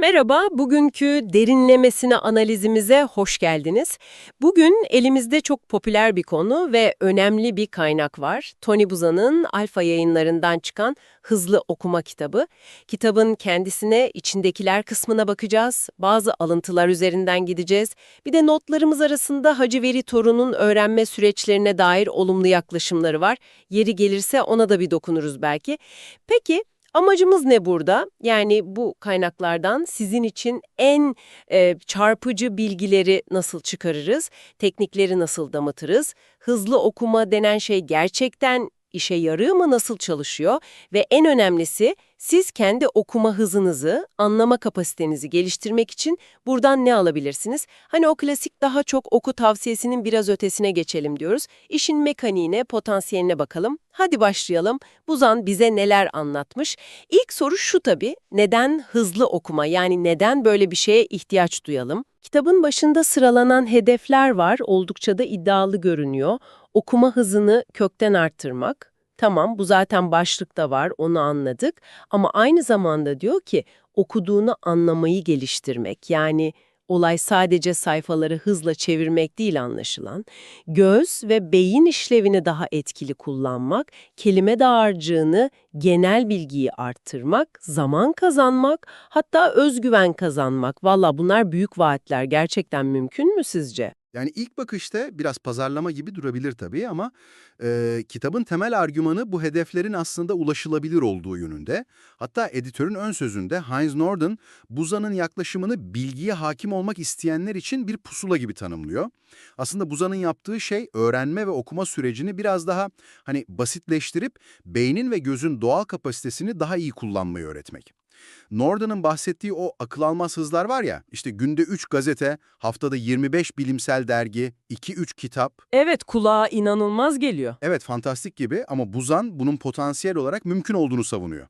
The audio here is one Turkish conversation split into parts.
Merhaba, bugünkü derinlemesine analizimize hoş geldiniz. Bugün elimizde çok popüler bir konu ve önemli bir kaynak var. Tony Buzan'ın Alfa yayınlarından çıkan Hızlı Okuma kitabı. Kitabın kendisine, içindekiler kısmına bakacağız. Bazı alıntılar üzerinden gideceğiz. Bir de notlarımız arasında Hacı Veri Torun'un öğrenme süreçlerine dair olumlu yaklaşımları var. Yeri gelirse ona da bir dokunuruz belki. Peki, Amacımız ne burada? Yani bu kaynaklardan sizin için en e, çarpıcı bilgileri nasıl çıkarırız, teknikleri nasıl damıtırız, hızlı okuma denen şey gerçekten işe yarıyor mu, nasıl çalışıyor? Ve en önemlisi siz kendi okuma hızınızı, anlama kapasitenizi geliştirmek için buradan ne alabilirsiniz? Hani o klasik daha çok oku tavsiyesinin biraz ötesine geçelim diyoruz. İşin mekaniğine, potansiyeline bakalım. Hadi başlayalım. Buzan bize neler anlatmış? İlk soru şu tabii, neden hızlı okuma yani neden böyle bir şeye ihtiyaç duyalım? Kitabın başında sıralanan hedefler var, oldukça da iddialı görünüyor. Okuma hızını kökten arttırmak, Tamam bu zaten başlıkta var onu anladık ama aynı zamanda diyor ki okuduğunu anlamayı geliştirmek yani olay sadece sayfaları hızla çevirmek değil anlaşılan, göz ve beyin işlevini daha etkili kullanmak, kelime dağarcığını, genel bilgiyi arttırmak, zaman kazanmak, hatta özgüven kazanmak. Valla bunlar büyük vaatler gerçekten mümkün mü sizce? Yani ilk bakışta biraz pazarlama gibi durabilir tabii ama e, kitabın temel argümanı bu hedeflerin aslında ulaşılabilir olduğu yönünde. Hatta editörün ön sözünde Heinz Norden, Buzan'ın yaklaşımını bilgiye hakim olmak isteyenler için bir pusula gibi tanımlıyor. Aslında Buzan'ın yaptığı şey öğrenme ve okuma sürecini biraz daha hani basitleştirip beynin ve gözün doğal kapasitesini daha iyi kullanmayı öğretmek. Norden'ın bahsettiği o akıl almaz hızlar var ya, işte günde 3 gazete, haftada 25 bilimsel dergi, 2-3 kitap. Evet kulağa inanılmaz geliyor. Evet fantastik gibi ama Buzan bunun potansiyel olarak mümkün olduğunu savunuyor.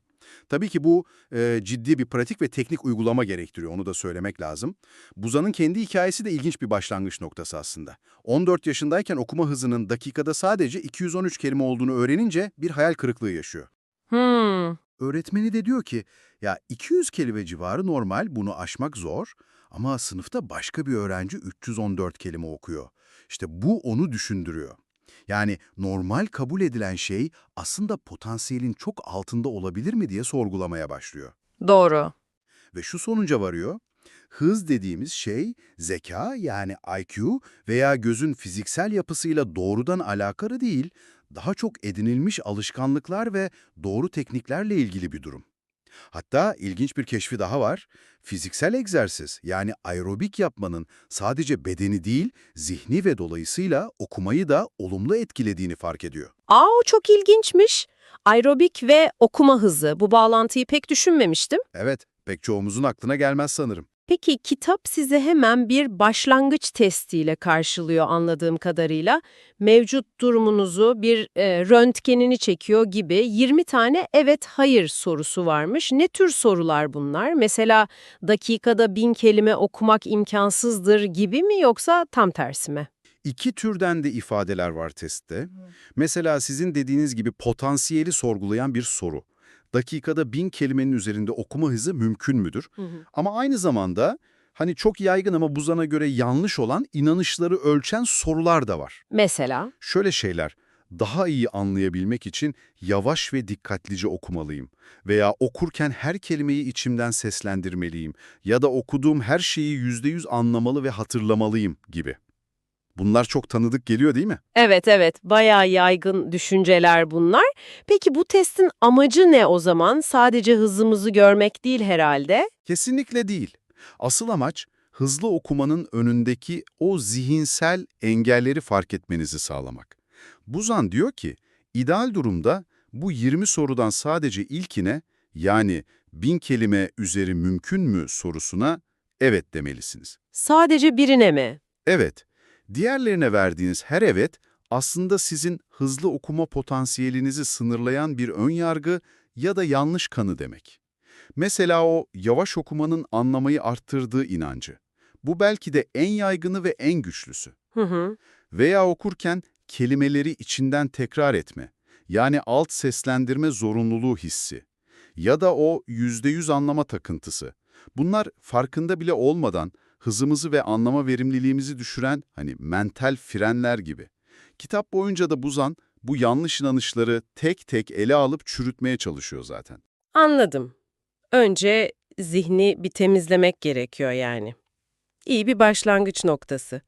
Tabii ki bu e, ciddi bir pratik ve teknik uygulama gerektiriyor, onu da söylemek lazım. Buzan'ın kendi hikayesi de ilginç bir başlangıç noktası aslında. 14 yaşındayken okuma hızının dakikada sadece 213 kelime olduğunu öğrenince bir hayal kırıklığı yaşıyor. Hmm, Öğretmeni de diyor ki, ya 200 kelime civarı normal, bunu aşmak zor ama sınıfta başka bir öğrenci 314 kelime okuyor. İşte bu onu düşündürüyor. Yani normal kabul edilen şey aslında potansiyelin çok altında olabilir mi diye sorgulamaya başlıyor. doğru. Ve şu sonuca varıyor, hız dediğimiz şey zeka yani IQ veya gözün fiziksel yapısıyla doğrudan alakalı değil, daha çok edinilmiş alışkanlıklar ve doğru tekniklerle ilgili bir durum. Hatta ilginç bir keşfi daha var. Fiziksel egzersiz yani aerobik yapmanın sadece bedeni değil, zihni ve dolayısıyla okumayı da olumlu etkilediğini fark ediyor. Aa o çok ilginçmiş. Aerobik ve okuma hızı. Bu bağlantıyı pek düşünmemiştim. Evet, pek çoğumuzun aklına gelmez sanırım. Peki kitap size hemen bir başlangıç testiyle karşılıyor anladığım kadarıyla. Mevcut durumunuzu bir e, röntgenini çekiyor gibi 20 tane evet hayır sorusu varmış. Ne tür sorular bunlar? Mesela dakikada bin kelime okumak imkansızdır gibi mi yoksa tam tersi mi? İki türden de ifadeler var testte. Mesela sizin dediğiniz gibi potansiyeli sorgulayan bir soru. Dakikada bin kelimenin üzerinde okuma hızı mümkün müdür? Ama aynı zamanda hani çok yaygın ama Buzan'a göre yanlış olan inanışları ölçen sorular da var. Mesela? Şöyle şeyler, daha iyi anlayabilmek için yavaş ve dikkatlice okumalıyım veya okurken her kelimeyi içimden seslendirmeliyim ya da okuduğum her şeyi yüzde yüz anlamalı ve hatırlamalıyım gibi. Bunlar çok tanıdık geliyor değil mi? Evet evet bayağı yaygın düşünceler bunlar. Peki bu testin amacı ne o zaman? Sadece hızımızı görmek değil herhalde. Kesinlikle değil. Asıl amaç hızlı okumanın önündeki o zihinsel engelleri fark etmenizi sağlamak. Buzan diyor ki, ideal durumda bu 20 sorudan sadece ilkine yani bin kelime üzeri mümkün mü sorusuna evet demelisiniz. Sadece birine mi? Evet, diğerlerine verdiğiniz her evet aslında sizin hızlı okuma potansiyelinizi sınırlayan bir önyargı ya da yanlış kanı demek. Mesela o yavaş okumanın anlamayı arttırdığı inancı. Bu belki de en yaygını ve en güçlüsü. Hı hı. Veya okurken kelimeleri içinden tekrar etme, yani alt seslendirme zorunluluğu hissi. Ya da o yüzde yüz anlama takıntısı. Bunlar farkında bile olmadan hızımızı ve anlama verimliliğimizi düşüren hani mental frenler gibi. Kitap boyunca da Buzan bu yanlış inanışları tek tek ele alıp çürütmeye çalışıyor zaten. Anladım. Önce zihni bir temizlemek gerekiyor yani. İyi bir başlangıç noktası.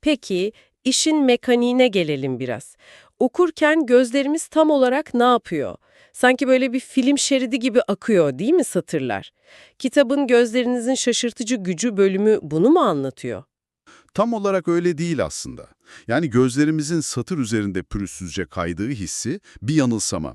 Peki, işin mekaniğine gelelim biraz. Okurken gözlerimiz tam olarak ne yapıyor? Sanki böyle bir film şeridi gibi akıyor değil mi satırlar? Kitabın gözlerinizin şaşırtıcı gücü bölümü bunu mu anlatıyor? Tam olarak öyle değil aslında. Yani gözlerimizin satır üzerinde pürüzsüzce kaydığı hissi bir yanılsama.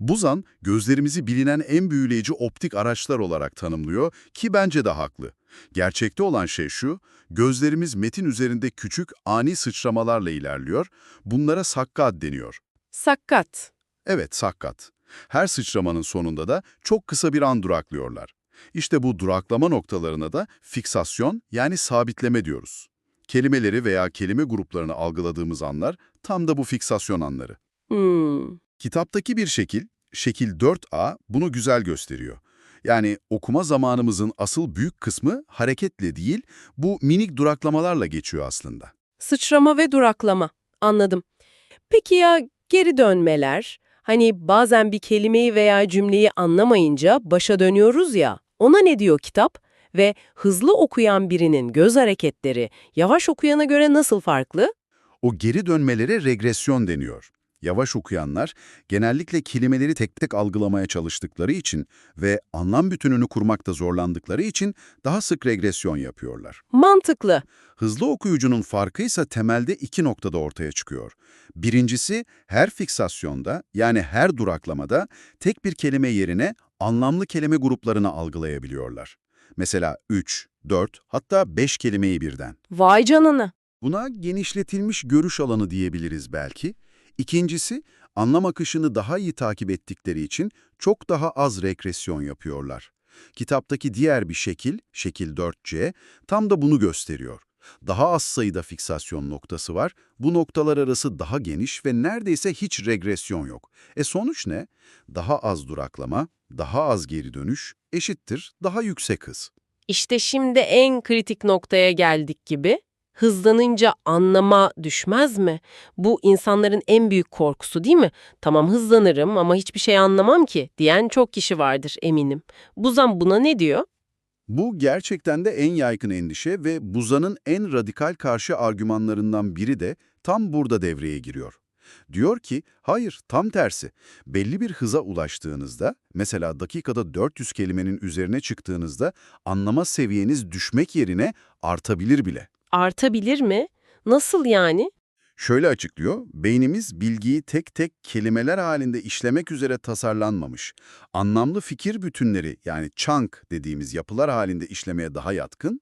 Buzan, gözlerimizi bilinen en büyüleyici optik araçlar olarak tanımlıyor ki bence de haklı. Gerçekte olan şey şu, gözlerimiz metin üzerinde küçük, ani sıçramalarla ilerliyor, bunlara sakkat deniyor. Sakkat. Evet, sakkat. Her sıçramanın sonunda da çok kısa bir an duraklıyorlar. İşte bu duraklama noktalarına da fiksasyon yani sabitleme diyoruz. Kelimeleri veya kelime gruplarını algıladığımız anlar tam da bu fiksasyon anları. Hmm. Kitaptaki bir şekil, şekil 4a bunu güzel gösteriyor. Yani okuma zamanımızın asıl büyük kısmı hareketle değil, bu minik duraklamalarla geçiyor aslında. Sıçrama ve duraklama. Anladım. Peki ya geri dönmeler? Hani bazen bir kelimeyi veya cümleyi anlamayınca başa dönüyoruz ya. Ona ne diyor kitap? Ve hızlı okuyan birinin göz hareketleri yavaş okuyana göre nasıl farklı? O geri dönmelere regresyon deniyor. Yavaş okuyanlar genellikle kelimeleri tek tek algılamaya çalıştıkları için ve anlam bütününü kurmakta zorlandıkları için daha sık regresyon yapıyorlar. Mantıklı. Hızlı okuyucunun farkı ise temelde iki noktada ortaya çıkıyor. Birincisi, her fiksasyonda yani her duraklamada tek bir kelime yerine anlamlı kelime gruplarını algılayabiliyorlar. Mesela 3, 4 hatta 5 kelimeyi birden. Vay canına. Buna genişletilmiş görüş alanı diyebiliriz belki. İkincisi, anlam akışını daha iyi takip ettikleri için çok daha az regresyon yapıyorlar. Kitaptaki diğer bir şekil, şekil 4C, tam da bunu gösteriyor. Daha az sayıda fiksasyon noktası var, bu noktalar arası daha geniş ve neredeyse hiç regresyon yok. E sonuç ne? Daha az duraklama, daha az geri dönüş, eşittir daha yüksek hız. İşte şimdi en kritik noktaya geldik gibi. Hızlanınca anlama düşmez mi? Bu insanların en büyük korkusu değil mi? Tamam hızlanırım ama hiçbir şey anlamam ki diyen çok kişi vardır eminim. Buzan buna ne diyor? Bu gerçekten de en yaygın endişe ve Buzan'ın en radikal karşı argümanlarından biri de tam burada devreye giriyor. Diyor ki, hayır tam tersi. Belli bir hıza ulaştığınızda, mesela dakikada 400 kelimenin üzerine çıktığınızda anlama seviyeniz düşmek yerine artabilir bile. Artabilir mi? Nasıl yani? Şöyle açıklıyor, beynimiz bilgiyi tek tek kelimeler halinde işlemek üzere tasarlanmamış. Anlamlı fikir bütünleri yani chunk dediğimiz yapılar halinde işlemeye daha yatkın.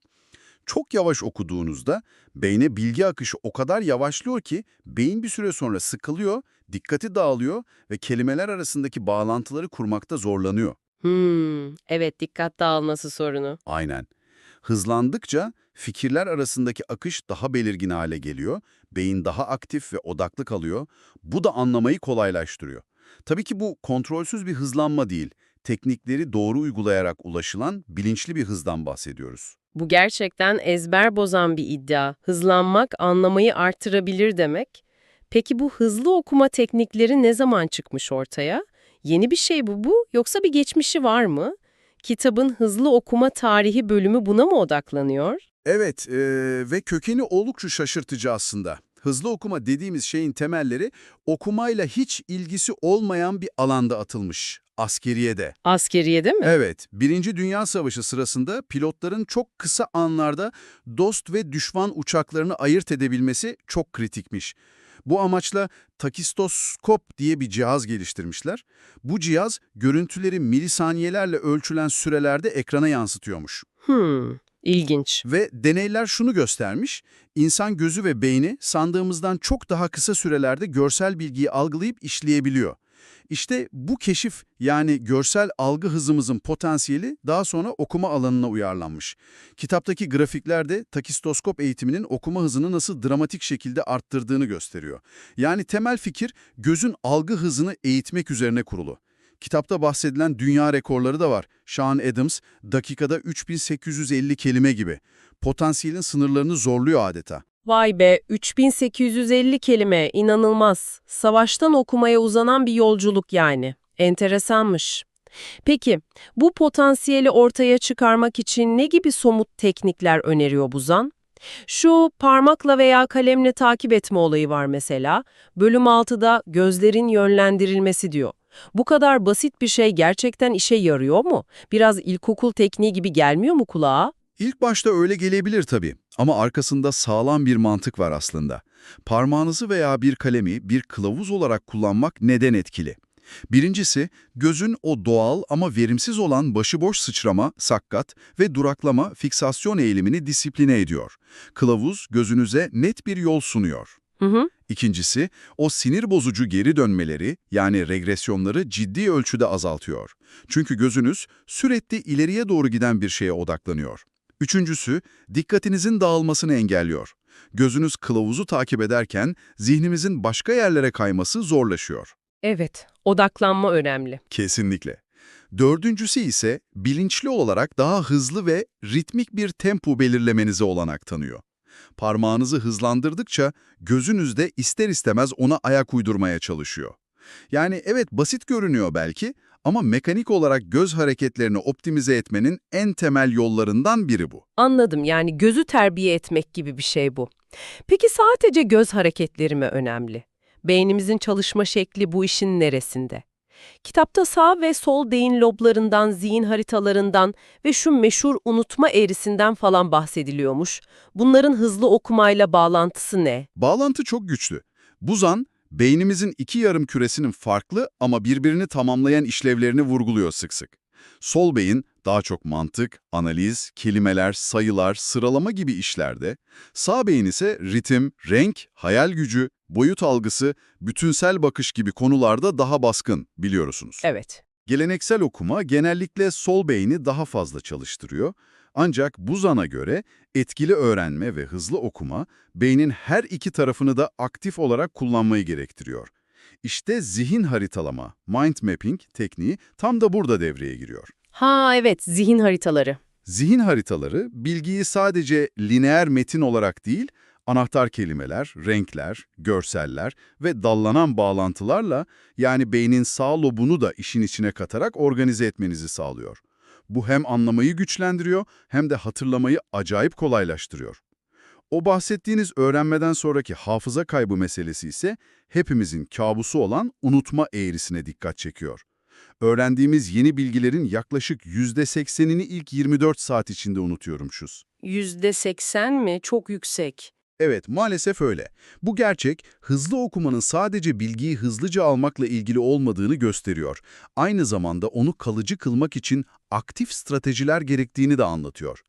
Çok yavaş okuduğunuzda beyne bilgi akışı o kadar yavaşlıyor ki beyin bir süre sonra sıkılıyor, dikkati dağılıyor ve kelimeler arasındaki bağlantıları kurmakta zorlanıyor. Hmm, evet dikkat dağılması sorunu. Aynen. Hızlandıkça fikirler arasındaki akış daha belirgin hale geliyor, beyin daha aktif ve odaklı kalıyor. Bu da anlamayı kolaylaştırıyor. Tabii ki bu kontrolsüz bir hızlanma değil, teknikleri doğru uygulayarak ulaşılan bilinçli bir hızdan bahsediyoruz. Bu gerçekten ezber bozan bir iddia. Hızlanmak anlamayı artırabilir demek. Peki bu hızlı okuma teknikleri ne zaman çıkmış ortaya? Yeni bir şey bu bu yoksa bir geçmişi var mı? Kitabın hızlı okuma tarihi bölümü buna mı odaklanıyor? Evet eee, ve kökeni oldukça şaşırtıcı aslında. Hızlı okuma dediğimiz şeyin temelleri okumayla hiç ilgisi olmayan bir alanda atılmış, askeriyede. Askeriyede mi? Evet, Birinci Dünya Savaşı sırasında pilotların çok kısa anlarda dost ve düşman uçaklarını ayırt edebilmesi çok kritikmiş. Bu amaçla takistoskop diye bir cihaz geliştirmişler. Bu cihaz görüntüleri milisaniyelerle ölçülen sürelerde ekrana yansıtıyormuş. Hmm, ilginç. Ve deneyler şunu göstermiş, insan gözü ve beyni sandığımızdan çok daha kısa sürelerde görsel bilgiyi algılayıp işleyebiliyor. İşte bu keşif yani görsel algı hızımızın potansiyeli daha sonra okuma alanına uyarlanmış. Kitaptaki grafikler de takistoskop eğitiminin okuma hızını nasıl dramatik şekilde arttırdığını gösteriyor. Yani temel fikir gözün algı hızını eğitmek üzerine kurulu. Kitapta bahsedilen dünya rekorları da var. Sean Adams, dakikada 3850 kelime gibi. Potansiyelin sınırlarını zorluyor adeta. Vay be 3850 kelime inanılmaz. Savaştan okumaya uzanan bir yolculuk yani. Enteresanmış. Peki bu potansiyeli ortaya çıkarmak için ne gibi somut teknikler öneriyor Buzan? Şu parmakla veya kalemle takip etme olayı var mesela. Bölüm 6'da gözlerin yönlendirilmesi diyor. Bu kadar basit bir şey gerçekten işe yarıyor mu? Biraz ilkokul tekniği gibi gelmiyor mu kulağa? İlk başta öyle gelebilir tabii ama arkasında sağlam bir mantık var aslında. Parmağınızı veya bir kalemi bir kılavuz olarak kullanmak neden etkili? Birincisi, gözün o doğal ama verimsiz olan başıboş sıçrama, sakkat ve duraklama fiksasyon eğilimini disipline ediyor. Kılavuz gözünüze net bir yol sunuyor. Hı hı. İkincisi, o sinir bozucu geri dönmeleri yani regresyonları ciddi ölçüde azaltıyor. Çünkü gözünüz sürekli ileriye doğru giden bir şeye odaklanıyor. Üçüncüsü, dikkatinizin dağılmasını engelliyor. Gözünüz kılavuzu takip ederken zihnimizin başka yerlere kayması zorlaşıyor. Evet, odaklanma önemli. Kesinlikle. Dördüncüsü ise bilinçli olarak daha hızlı ve ritmik bir tempo belirlemenize olanak tanıyor. Parmağınızı hızlandırdıkça gözünüz de ister istemez ona ayak uydurmaya çalışıyor. Yani evet basit görünüyor belki ama mekanik olarak göz hareketlerini optimize etmenin en temel yollarından biri bu. Anladım yani gözü terbiye etmek gibi bir şey bu. Peki sadece göz hareketleri mi önemli? Beynimizin çalışma şekli bu işin neresinde? Kitapta sağ ve sol beyin loblarından, zihin haritalarından ve şu meşhur unutma eğrisinden falan bahsediliyormuş. Bunların hızlı okumayla bağlantısı ne? Bağlantı çok güçlü. Buzan, beynimizin iki yarım küresinin farklı ama birbirini tamamlayan işlevlerini vurguluyor sık sık. Sol beyin daha çok mantık, analiz, kelimeler, sayılar, sıralama gibi işlerde, sağ beyin ise ritim, renk, hayal gücü, boyut algısı, bütünsel bakış gibi konularda daha baskın biliyorsunuz. Evet. Geleneksel okuma genellikle sol beyni daha fazla çalıştırıyor. Ancak Buzan'a göre etkili öğrenme ve hızlı okuma beynin her iki tarafını da aktif olarak kullanmayı gerektiriyor. İşte zihin haritalama, mind mapping tekniği tam da burada devreye giriyor. Ha evet, zihin haritaları. Zihin haritaları bilgiyi sadece lineer metin olarak değil, anahtar kelimeler, renkler, görseller ve dallanan bağlantılarla yani beynin sağ lobunu da işin içine katarak organize etmenizi sağlıyor. Bu hem anlamayı güçlendiriyor hem de hatırlamayı acayip kolaylaştırıyor. O bahsettiğiniz öğrenmeden sonraki hafıza kaybı meselesi ise hepimizin kabusu olan unutma eğrisine dikkat çekiyor. Öğrendiğimiz yeni bilgilerin yaklaşık %80'ini ilk 24 saat içinde unutuyormuşuz. %80 mi? Çok yüksek. Evet, maalesef öyle. Bu gerçek, hızlı okumanın sadece bilgiyi hızlıca almakla ilgili olmadığını gösteriyor. Aynı zamanda onu kalıcı kılmak için aktif stratejiler gerektiğini de anlatıyor.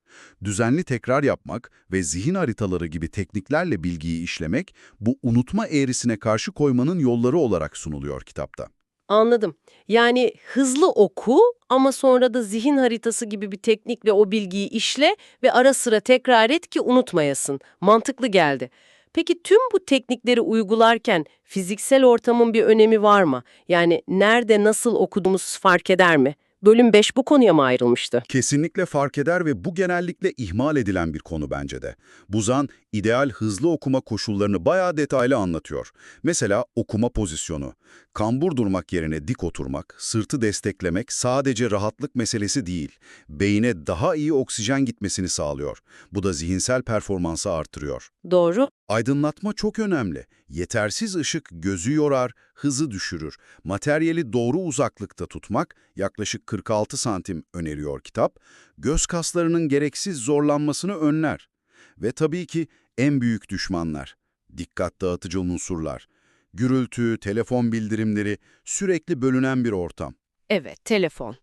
Düzenli tekrar yapmak ve zihin haritaları gibi tekniklerle bilgiyi işlemek, bu unutma eğrisine karşı koymanın yolları olarak sunuluyor kitapta. Anladım. Yani hızlı oku ama sonra da zihin haritası gibi bir teknikle o bilgiyi işle ve ara sıra tekrar et ki unutmayasın. Mantıklı geldi. Peki tüm bu teknikleri uygularken fiziksel ortamın bir önemi var mı? Yani nerede nasıl okuduğumuz fark eder mi? Bölüm 5 bu konuya mı ayrılmıştı? Kesinlikle fark eder ve bu genellikle ihmal edilen bir konu bence de. Buzan, ideal hızlı okuma koşullarını bayağı detaylı anlatıyor. Mesela okuma pozisyonu. Kambur durmak yerine dik oturmak, sırtı desteklemek sadece rahatlık meselesi değil. Beyne daha iyi oksijen gitmesini sağlıyor. Bu da zihinsel performansı artırıyor. Doğru. Aydınlatma çok önemli. Yetersiz ışık gözü yorar, hızı düşürür. Materyali doğru uzaklıkta tutmak, yaklaşık 46 santim öneriyor kitap, göz kaslarının gereksiz zorlanmasını önler. Ve tabii ki en büyük düşmanlar, dikkat dağıtıcı unsurlar. Gürültü, telefon bildirimleri, sürekli bölünen bir ortam. Evet, telefon.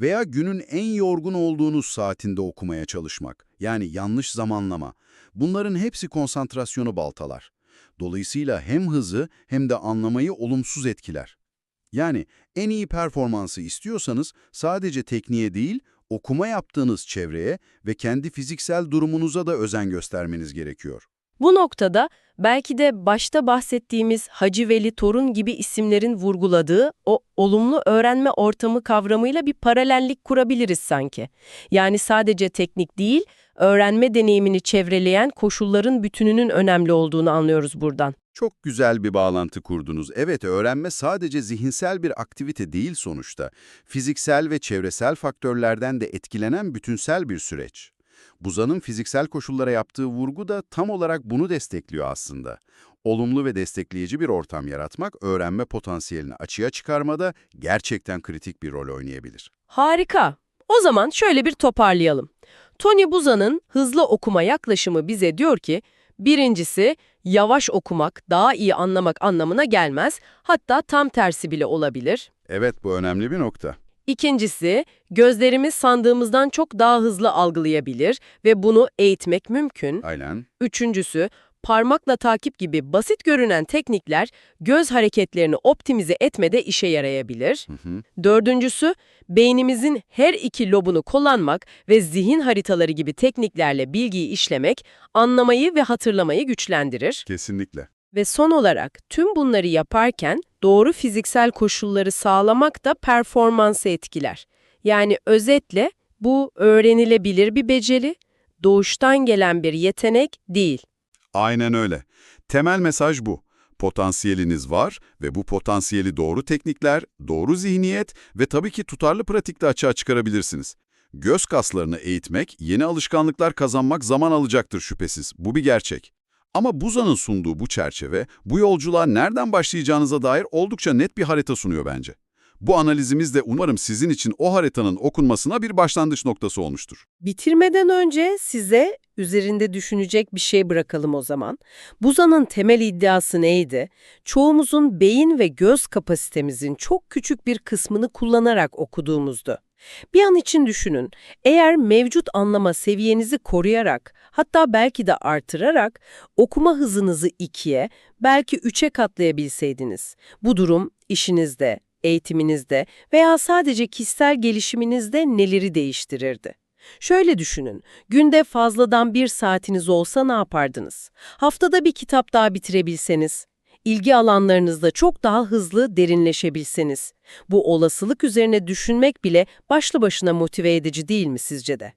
Veya günün en yorgun olduğunuz saatinde okumaya çalışmak, yani yanlış zamanlama. Bunların hepsi konsantrasyonu baltalar. Dolayısıyla hem hızı hem de anlamayı olumsuz etkiler. Yani en iyi performansı istiyorsanız sadece tekniğe değil, okuma yaptığınız çevreye ve kendi fiziksel durumunuza da özen göstermeniz gerekiyor. Bu noktada belki de başta bahsettiğimiz Hacı Veli Torun gibi isimlerin vurguladığı o olumlu öğrenme ortamı kavramıyla bir paralellik kurabiliriz sanki. Yani sadece teknik değil, öğrenme deneyimini çevreleyen koşulların bütününün önemli olduğunu anlıyoruz buradan. Çok güzel bir bağlantı kurdunuz. Evet, öğrenme sadece zihinsel bir aktivite değil sonuçta. Fiziksel ve çevresel faktörlerden de etkilenen bütünsel bir süreç. Buzan'ın fiziksel koşullara yaptığı vurgu da tam olarak bunu destekliyor aslında. Olumlu ve destekleyici bir ortam yaratmak, öğrenme potansiyelini açığa çıkarmada gerçekten kritik bir rol oynayabilir. Harika. O zaman şöyle bir toparlayalım. Tony Buzan'ın hızlı okuma yaklaşımı bize diyor ki, birincisi yavaş okumak daha iyi anlamak anlamına gelmez, hatta tam tersi bile olabilir. Evet, bu önemli bir nokta. İkincisi, gözlerimiz sandığımızdan çok daha hızlı algılayabilir ve bunu eğitmek mümkün. Aynen. Üçüncüsü, parmakla takip gibi basit görünen teknikler göz hareketlerini optimize etmede işe yarayabilir. Hı hı. Dördüncüsü, beynimizin her iki lobunu kullanmak ve zihin haritaları gibi tekniklerle bilgiyi işlemek, anlamayı ve hatırlamayı güçlendirir. Kesinlikle. Ve son olarak tüm bunları yaparken doğru fiziksel koşulları sağlamak da performansı etkiler. Yani özetle bu öğrenilebilir bir beceri, doğuştan gelen bir yetenek değil. Aynen öyle. Temel mesaj bu. Potansiyeliniz var ve bu potansiyeli doğru teknikler, doğru zihniyet ve tabii ki tutarlı pratikte açığa çıkarabilirsiniz. Göz kaslarını eğitmek, yeni alışkanlıklar kazanmak zaman alacaktır şüphesiz. Bu bir gerçek. Ama Buza'nın sunduğu bu çerçeve, bu yolculuğa nereden başlayacağınıza dair oldukça net bir harita sunuyor bence. Bu analizimiz de umarım sizin için o haritanın okunmasına bir başlangıç noktası olmuştur. Bitirmeden önce size üzerinde düşünecek bir şey bırakalım o zaman. Buza'nın temel iddiası neydi? Çoğumuzun beyin ve göz kapasitemizin çok küçük bir kısmını kullanarak okuduğumuzdu. Bir an için düşünün, eğer mevcut anlama seviyenizi koruyarak, hatta belki de artırarak okuma hızınızı ikiye, belki üçe katlayabilseydiniz, bu durum işinizde, eğitiminizde veya sadece kişisel gelişiminizde neleri değiştirirdi? Şöyle düşünün, günde fazladan bir saatiniz olsa ne yapardınız? Haftada bir kitap daha bitirebilseniz, ilgi alanlarınızda çok daha hızlı derinleşebilseniz, bu olasılık üzerine düşünmek bile başlı başına motive edici değil mi sizce de?